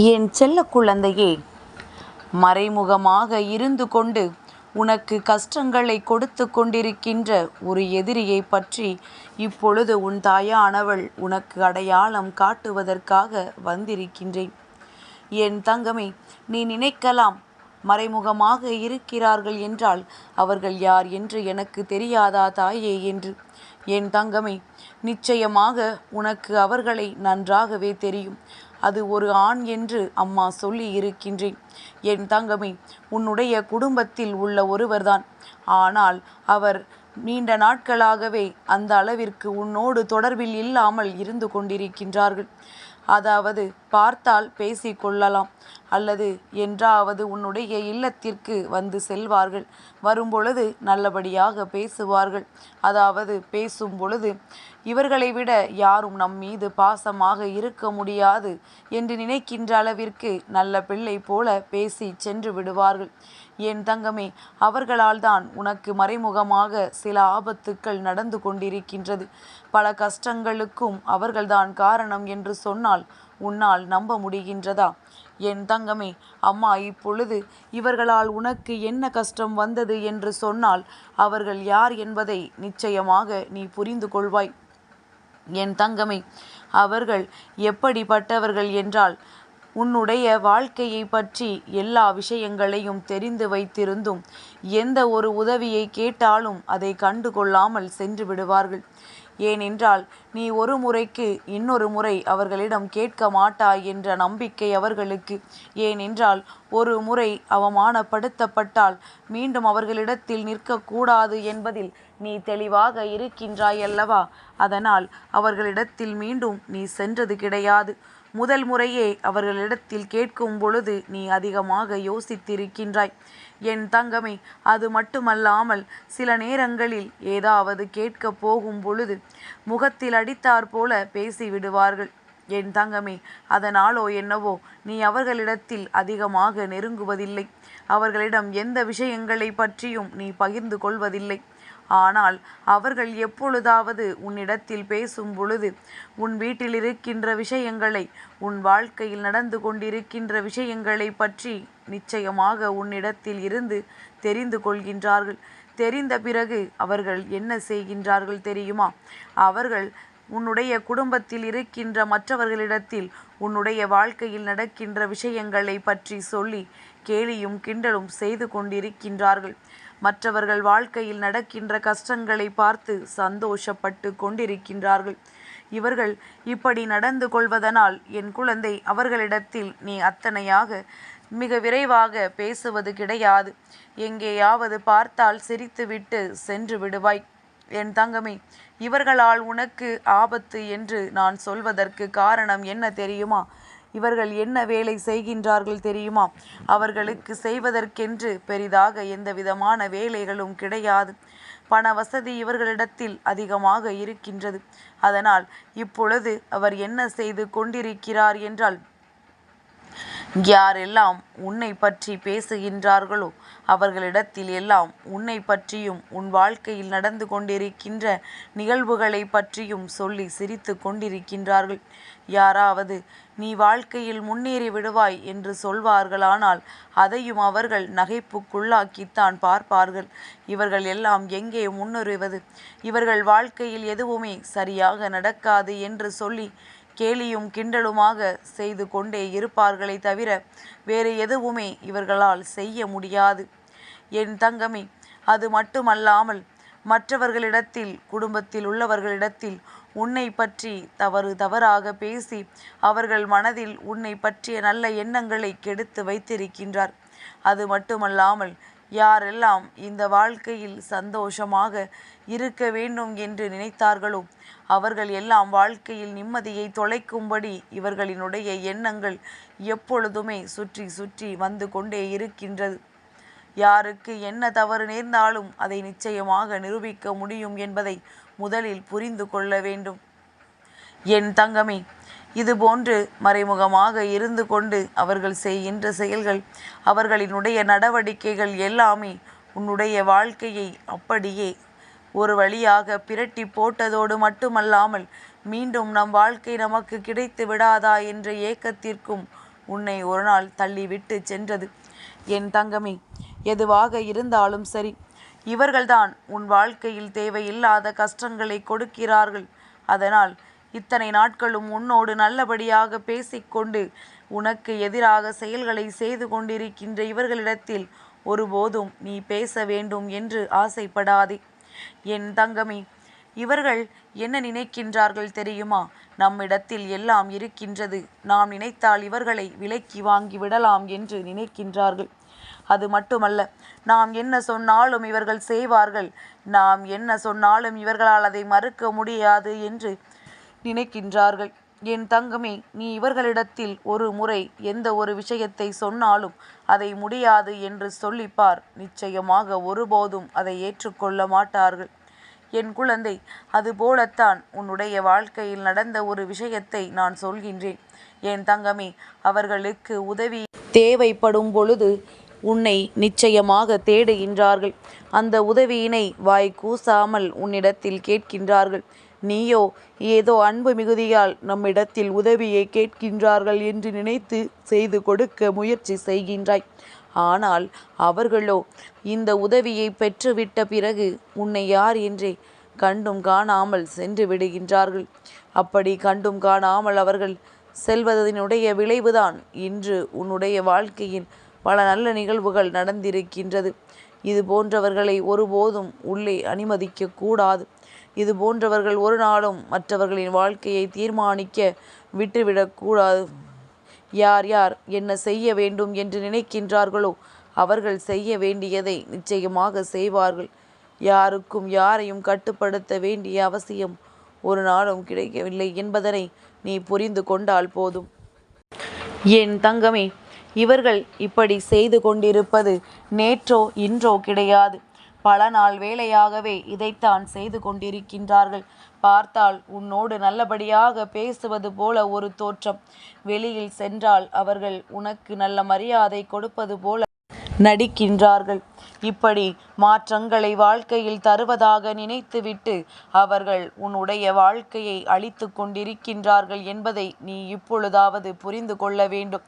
என் செல்ல குழந்தையே மறைமுகமாக இருந்து கொண்டு உனக்கு கஷ்டங்களை கொடுத்து கொண்டிருக்கின்ற ஒரு எதிரியை பற்றி இப்பொழுது உன் தாயானவள் உனக்கு அடையாளம் காட்டுவதற்காக வந்திருக்கின்றேன். என் தங்கமே நீ நினைக்கலாம் மறைமுகமாக இருக்கிறார்கள் என்றால் அவர்கள் யார் என்று எனக்கு தெரியாதா தாயே என்று. என் தங்கமே நிச்சயமாக உனக்கு அவர்களை நன்றாகவே தெரியும். அது ஒரு ஆண் என்று அம்மா சொல்லி இருக்கின்றேன். என் தங்கமே உன்னுடைய குடும்பத்தில் உள்ள ஒருவர்தான். ஆனால் அவர் நீண்ட நாட்களாகவே அந்த அளவிற்கு உன்னோடு தொடர்பில் இல்லாமல் இருந்து கொண்டிருக்கின்றார்கள். அதாவது பார்த்தால் பேசிக்கொள்ளலாம். அல்லது என்றாவது உன்னுடைய இல்லத்திற்கு வந்து செல்வார்கள். வரும்பொழுது நல்லபடியாக பேசுவார்கள். அதாவது பேசும் பொழுது இவர்களை விட யாரும் நம் மீது பாசமாக இருக்க முடியாது என்று நினைக்கின்ற அளவிற்கு நல்ல பிள்ளை போல பேசி சென்று விடுவார்கள். என் தங்கமே அவர்களால் தான் உனக்கு மறைமுகமாக சில ஆபத்துக்கள் நடந்து கொண்டிருக்கின்றது. பல கஷ்டங்களுக்கும் அவர்கள்தான் காரணம் என்று சொன்னால் உன்னால் நம்ப முடிகின்றதா? என் தங்கமே அம்மா இப்பொழுது இவர்களால் உனக்கு என்ன கஷ்டம் வந்தது என்று சொன்னால் அவர்கள் யார் என்பதை நிச்சயமாக நீ புரிந்து கொள்வாய். என் தங்கமே அவர்கள் எப்படிப்பட்டவர்கள் என்றால் உன்னுடைய வாழ்க்கையை பற்றி எல்லா விஷயங்களையும் தெரிந்து வைத்திருந்தும் எந்த ஒரு உதவியை கேட்டாலும் அதை கண்டு கொள்ளாமல் சென்று விடுவார்கள். ஏனென்றால் நீ ஒரு முறைக்கு இன்னொரு முறை அவர்களிடம் கேட்க மாட்டாய் என்ற நம்பிக்கை அவர்களுக்கு. ஏனென்றால் ஒரு முறை அவமானப்படுத்தப்பட்டால் மீண்டும் அவர்களிடத்தில் நிற்கக்கூடாது என்பதில் நீ தெளிவாக இருக்கின்றாய் அல்லவா அதனால் அவர்களிடத்தில் மீண்டும் நீ சென்றது கிடையாது. முதல் முறையே அவர்களிடத்தில் கேட்கும் பொழுது நீ அதிகமாக யோசித்திருக்கின்றாய். என் தங்கமே அது மட்டுமல்லாமல் சில நேரங்களில் ஏதாவது கேட்கப் போகும் பொழுது முகத்தில் அடித்தாற் போல பேசி விடுவார்கள் என் தங்கமே அதனாலோ என்னவோ நீ அவர்களிடத்தில் அதிகமாக நெருங்குவதில்லை. அவர்களிடம் எந்த விஷயங்களை பற்றியும் நீ பகிர்ந்து கொள்வதில்லை. ஆனால் அவர்கள் எப்பொழுதாவது உன்னிடத்தில் பேசும் பொழுது உன் வீட்டில் இருக்கின்ற விஷயங்களை உன் வாழ்க்கையில் நடந்து கொண்டிருக்கின்ற விஷயங்களை பற்றி நிச்சயமாக உன்னிடத்தில் இருந்து தெரிந்து கொள்கின்றார்கள். தெரிந்த பிறகு அவர்கள் என்ன செய்கின்றார்கள் தெரியுமா? அவர்கள் உன்னுடைய குடும்பத்தில் இருக்கின்ற மற்றவர்களிடத்தில் உன்னுடைய வாழ்க்கையில் நடக்கின்ற விஷயங்களை பற்றி சொல்லி கேலியும் கிண்டலும் செய்து கொண்டிருக்கின்றார்கள். மற்றவர்கள் வாழ்க்கையில் நடக்கின்ற கஷ்டங்களை பார்த்து சந்தோஷப்பட்டு கொண்டிருக்கின்றார்கள். இவர்கள் இப்படி நடந்து கொள்வதனால் என் குழந்தை அவர்களிடத்தில் நீ அத்தனையாக மிக விரைவாக பேசுவது கிடையாது. எங்கேயாவது பார்த்தால் சிரித்துவிட்டு சென்று விடுவாய். என் தங்கமே இவர்களால் உனக்கு ஆபத்து என்று நான் சொல்வதற்கு காரணம் என்ன தெரியுமா? இவர்கள் என்ன வேலை செய்கின்றார்கள் தெரியுமா? அவர்களுக்கு செய்வதற்கென்று பெரிதாக எந்த விதமான வேலைகளும் கிடையாது. பண வசதி இவர்களிடத்தில் அதிகமாக இருக்கின்றது. அதனால் இப்பொழுது அவர் என்ன செய்து கொண்டிருக்கிறார் என்றால் யாரெல்லாம் உன்னை பற்றி பேசுகின்றார்களோ அவர்களிடத்தில் எல்லாம் உன்னை பற்றியும் உன் வாழ்க்கையில் நடந்து கொண்டிருக்கின்ற நிகழ்வுகளை பற்றியும் சொல்லி சிரித்து கொண்டிருக்கின்றார்கள். யாராவது நீ வாழ்க்கையில் முன்னேறி விடுவாய் என்று சொல்வார்களானால் அதையும் அவர்கள் நகைப்புக்குள்ளாக்கித்தான் பார்ப்பார்கள். இவர்கள் எல்லாம் எங்கே முன்னுறுவது இவர்கள் வாழ்க்கையில் எதுவுமே சரியாக நடக்காது என்று சொல்லி கேலியும் கிண்டலுமாக செய்து கொண்டே இருப்பார்களே தவிர வேறு எதுவுமே இவர்களால் செய்ய முடியாது. என் தங்கமே அது மட்டுமல்லாமல் மற்றவர்களிடத்தில் குடும்பத்தில் உள்ளவர்களிடத்தில் உன்னை பற்றி தவறு தவறாக பேசி அவர்கள் மனதில் உன்னை பற்றிய நல்ல எண்ணங்களை கெடுத்து வைத்திருக்கின்றார். அது மட்டுமல்லாமல் யாரெல்லாம் இந்த வாழ்க்கையில் சந்தோஷமாக இருக்க வேண்டும் என்று நினைத்தார்களோ அவர்கள் எல்லாம் வாழ்க்கையில் நிம்மதியை தொலைக்கும்படி இவர்களினுடைய எண்ணங்கள் எப்பொழுதுமே சுற்றி சுற்றி வந்து கொண்டே இருக்கின்றது. யாருக்கு என்ன தவறு நேர்ந்தாலும் அதை நிச்சயமாக நிரூபிக்க முடியும் என்பதை முதலில் புரிந்து கொள்ள வேண்டும். என் தங்கமே இதுபோன்று மறைமுகமாக இருந்து கொண்டு அவர்கள் செய்கின்ற செயல்கள் அவர்களினுடைய நடவடிக்கைகள் எல்லாமே உன்னுடைய வாழ்க்கையை அப்படியே ஒரு வழியாக பிரட்டி போட்டதோடு மட்டுமல்லாமல் மீண்டும் நம் வாழ்க்கை நமக்கு கிடைத்து விடாதா என்ற ஏக்கத்திற்கும் உன்னை ஒரு நாள் தள்ளிவிட்டு சென்றது. என் தங்கமே எதுவாக இருந்தாலும் சரி இவர்கள்தான் உன் வாழ்க்கையில் தேவையில்லாத கஷ்டங்களை கொடுக்கிறார்கள். அதனால் இத்தனை நாட்களும் உன்னோடு நல்லபடியாக பேசிக்கொண்டு உனக்கு எதிராக செயல்களை செய்து கொண்டிருக்கின்ற இவர்களிடத்தில் ஒருபோதும் நீ பேச வேண்டும் என்று ஆசைப்படாதே. என் தங்கமே இவர்கள் என்ன நினைக்கின்றார்கள் தெரியுமா? நம்மிடத்தில் எல்லாம் இருக்கின்றது. நாம் நினைத்தால் இவர்களை விலக்கி வாங்கி விடலாம் என்று நினைக்கின்றார்கள். அது மட்டுமல்ல நாம் என்ன சொன்னாலும் இவர்கள் செய்வார்கள். நாம் என்ன சொன்னாலும் இவர்களால் அதை மறுக்க முடியாது என்று நினைக்கின்றார்கள். என் தங்கமே நீ இவர்களிடத்தில் ஒரு முறை எந்த ஒரு விஷயத்தை சொன்னாலும் அதை முடியாது என்று சொல்லிப்பார் நிச்சயமாக ஒருபோதும் அதை ஏற்றுக்கொள்ள மாட்டார்கள். என் குழந்தை அதுபோலத்தான் உன்னுடைய வாழ்க்கையில் நடந்த ஒரு விஷயத்தை நான் சொல்கின்றேன். என் தங்கமே அவர்களுக்கு உதவி தேவைப்படும் பொழுது உன்னை நிச்சயமாக தேடுகின்றார்கள். அந்த உதவியினை வாய் கூசாமல் உன்னிடத்தில் கேட்கின்றார்கள். நீயோ ஏதோ அன்பு மிகுதியால் நம்மிடத்தில் உதவியை கேட்கின்றார்கள் என்று நினைத்து செய்து கொடுக்க முயற்சி செய்கின்றாய். ஆனால் அவர்களோ இந்த உதவியை பெற்றுவிட்ட பிறகு உன்னை யார் என்றே கண்டும் காணாமல் சென்று விடுகின்றார்கள். அப்படி கண்டும் காணாமல் அவர்கள் செல்வதனுடைய விளைவுதான் இன்று உன்னுடைய வாழ்க்கையின் பல நல்ல நிகழ்வுகள் நடந்திருக்கின்றது. இது போன்றவர்களை ஒருபோதும் உள்ளே அனுமதிக்க கூடாது. இது போன்றவர்கள் ஒரு நாளும் மற்றவர்களின் வாழ்க்கையை தீர்மானிக்க விட்டுவிடக்கூடாது யார் யார் என்ன செய்ய வேண்டும் என்று நினைக்கின்றார்களோ அவர்கள் செய்ய வேண்டியதை நிச்சயமாக செய்வார்கள். யாருக்கும் யாரையும் கட்டுப்படுத்த வேண்டிய அவசியம் ஒரு நாளும் கிடைக்கவில்லை என்பதனை நீ புரிந்து கொண்டால் போதும். என் தங்கமே இவர்கள் இப்படி செய்து கொண்டிருப்பது நேற்றோ இன்றோ கிடையாது. பல நாள் வேலையாகவே இதைத்தான் செய்து கொண்டிருக்கின்றார்கள். பார்த்தால் உன்னோடு நல்லபடியாக பேசுவது போல ஒரு தோற்றம். வெளியில் சென்றால் அவர்கள் உனக்கு நல்ல மரியாதை கொடுப்பது போல நடிக்கின்றார்கள். இப்படி மாற்றங்களை வாழ்க்கையில் தருவதாக நினைத்துவிட்டு அவர்கள் உன்னுடைய வாழ்க்கையை அழித்து கொண்டிருக்கின்றார்கள் என்பதை நீ இப்பொழுதாவது புரிந்து கொள்ள வேண்டும்.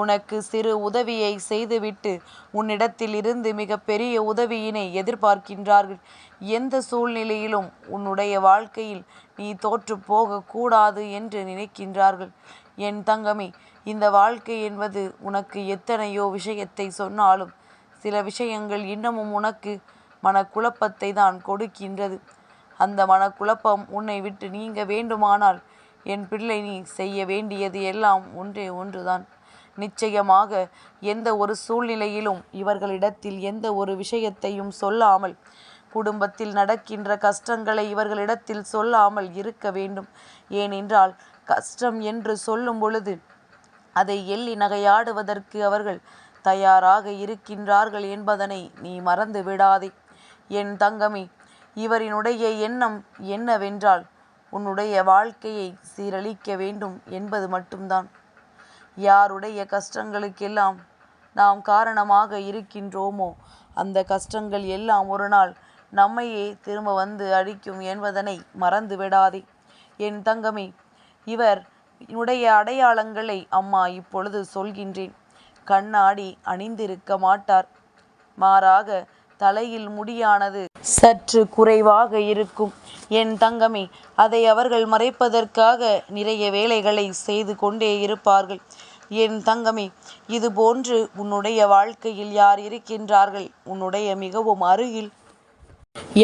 உனக்கு சிறு உதவியை செய்துவிட்டு உன்னிடத்தில் இருந்து மிக பெரிய உதவியினை எதிர்பார்க்கின்றார்கள். எந்த சூழ்நிலையிலும் உன்னுடைய வாழ்க்கையில் நீ தோற்று போகக்கூடாது என்று நினைக்கின்றார்கள். என் தங்கமே இந்த வாழ்க்கை என்பது உனக்கு எத்தனையோ விஷயத்தை சொன்னாலும் சில விஷயங்கள் இன்னமும் உனக்கு மனக்குழப்பத்தை தான் கொடுக்கின்றது. அந்த மனக்குழப்பம் உன்னை விட்டு நீங்க வேண்டுமானால் என் பிள்ளை நீ செய்ய வேண்டியது எல்லாம் ஒன்றே ஒன்றுதான். நிச்சயமாக எந்த ஒரு சூழ்நிலையிலும் இவர்களிடத்தில் எந்த ஒரு விஷயத்தையும் சொல்லாமல் குடும்பத்தில் நடக்கின்ற கஷ்டங்களை இவர்களிடத்தில் சொல்லாமல் இருக்க வேண்டும். ஏனென்றால் கஷ்டம் என்று சொல்லும் பொழுது அதை எள்ளி நகையாடுவதற்கு அவர்கள் தயாராக இருக்கின்றார்கள் என்பதனை நீ மறந்து விடாதே. என் தங்கமே இவரினுடைய எண்ணம் என்னவென்றால் உன்னுடைய வாழ்க்கையை சீரழிக்க வேண்டும் என்பது மட்டும்தான். யாருடைய கஷ்டங்களுக்கெல்லாம் நாம் காரணமாக இருக்கின்றோமோ அந்த கஷ்டங்கள் எல்லாம் ஒரு நாள் நம்மையே திரும்ப வந்து அடிக்கும் என்பதனை மறந்து விடாதே. என் தங்கமே இவர் உடைய அடையாளங்களை அம்மா இப்பொழுது சொல்கின்றேன். கண்ணாடி அணிந்திருக்க மாட்டார். மாறாக தலையில் முடியானது சற்று குறைவாக இருக்கும். என் தங்கமே அதை அவர்கள் மறைப்பதற்காக நிறைய வேலைகளை செய்து கொண்டே இருப்பார்கள். என் தங்கமே இது போன்று உன்னுடைய வாழ்க்கையில் யார் இருக்கின்றார்கள்? உன்னுடைய மிகவும் அருகில்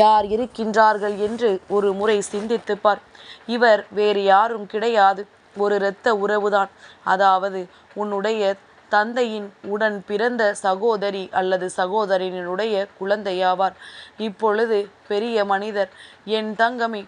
யார் இருக்கின்றார்கள் என்று ஒரு முறை சிந்தித்துப்பார் இவர் வேறு யாரும் கிடையாது. ஒரு இரத்த உறவுதான். அதாவது உன்னுடைய தந்தையின் உடன் பிறந்த சகோதரி அல்லது சகோதரனுடைய குழந்தையாவார். இப்பொழுது பெரிய மனிதர். என் தங்கமே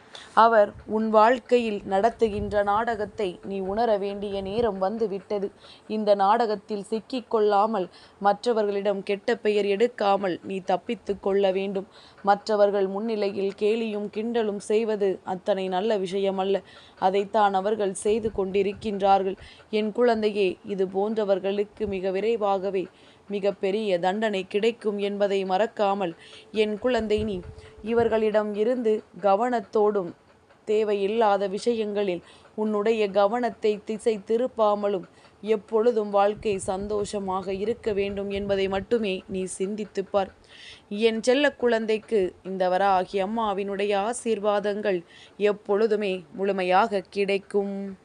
அவர் உன் வாழ்க்கையில் நடத்துகின்ற நாடகத்தை நீ உணர வேண்டிய நேரம் வந்துவிட்டது. இந்த நாடகத்தில் சிக்கிக்கொள்ளாமல் மற்றவர்களிடம் கெட்ட பெயர் எடுக்காமல் நீ தப்பித்து கொள்ள வேண்டும். மற்றவர்கள் முன்னிலையில் கேலியும் கிண்டலும் செய்வது அத்தனை நல்ல விஷயமல்ல. அதைத்தான் அவர்கள் செய்து கொண்டிருக்கின்றார்கள். என் குழந்தையே இது போன்றவர்களுக்கு மிக விரைவாகவே மிக பெரிய தண்டனை கிடைக்கும் என்பதை மறக்காமல் என் குழந்தை நீ. இவர்களிடம் இருந்து கவனத்தோடும் தேவையில்லாத விஷயங்களில் உன்னுடைய கவனத்தை திசை திருப்பாமலும் எப்பொழுதும் வாழ்க்கை சந்தோஷமாக இருக்க வேண்டும் என்பதை மட்டுமே நீ சிந்தித்துப்பார் என் செல்ல குழந்தைக்கு இந்த வராகி அம்மாவினுடைய ஆசீர்வாதங்கள் எப்பொழுதுமே முழுமையாக கிடைக்கும்.